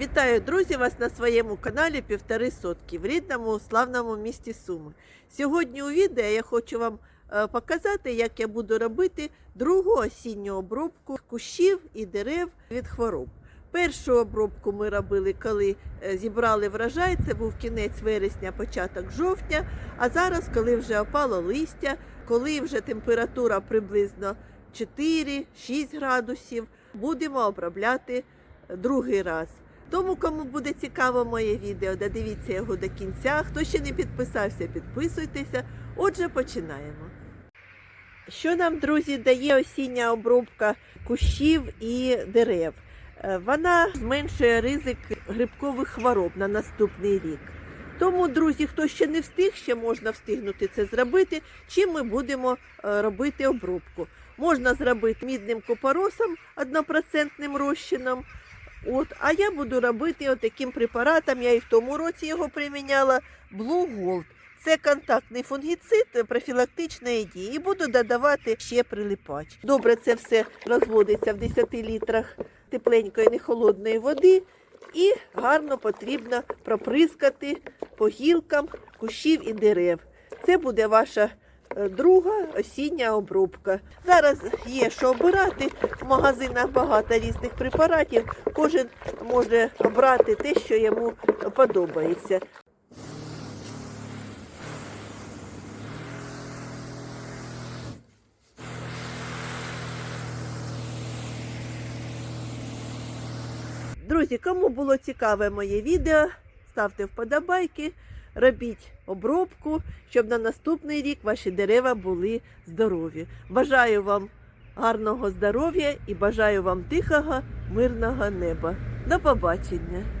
Вітаю, друзі, вас на своєму каналі Півтори Сотки в рідному славному місті Суми. Сьогодні у відео я хочу вам е, показати, як я буду робити другу осінню обробку кущів і дерев від хвороб. Першу обробку ми робили, коли е, зібрали врожай, це був кінець вересня, початок жовтня. А зараз, коли вже опало листя, коли вже температура приблизно 4-6 градусів, будемо обробляти другий раз. Тому, кому буде цікаво моє відео, додивіться його до кінця. Хто ще не підписався, підписуйтеся. Отже, починаємо. Що нам, друзі, дає осіння обробка кущів і дерев? Е, Вона зменшує ризик грибкових хвороб на наступний рік. Тому, друзі, хто ще не встиг, ще можна встигнути це зробити. Чим ми будемо е, робити обробку? Можна зробити мідним купоросом однопроцентним розчином. От, а я буду робити таким препаратом. Я і в тому році його приміняла Blue Gold. Це контактний фунгіцид профілактичної дії. І буду додавати ще прилипач. Добре, це все розводиться в 10 літрах тепленької, не холодної води. І гарно потрібно проприскати по гілкам кущів і дерев. Це буде ваша друга осіння обробка. Зараз є що обирати. В магазинах багато різних препаратів. Кожен може обрати те, що йому подобається. Друзі, кому було цікаве моє відео, ставте вподобайки, робіть обробку, щоб на наступний рік ваші дерева були здорові. Бажаю вам гарного здоров'я і бажаю вам тихого, мирного неба. До побачення!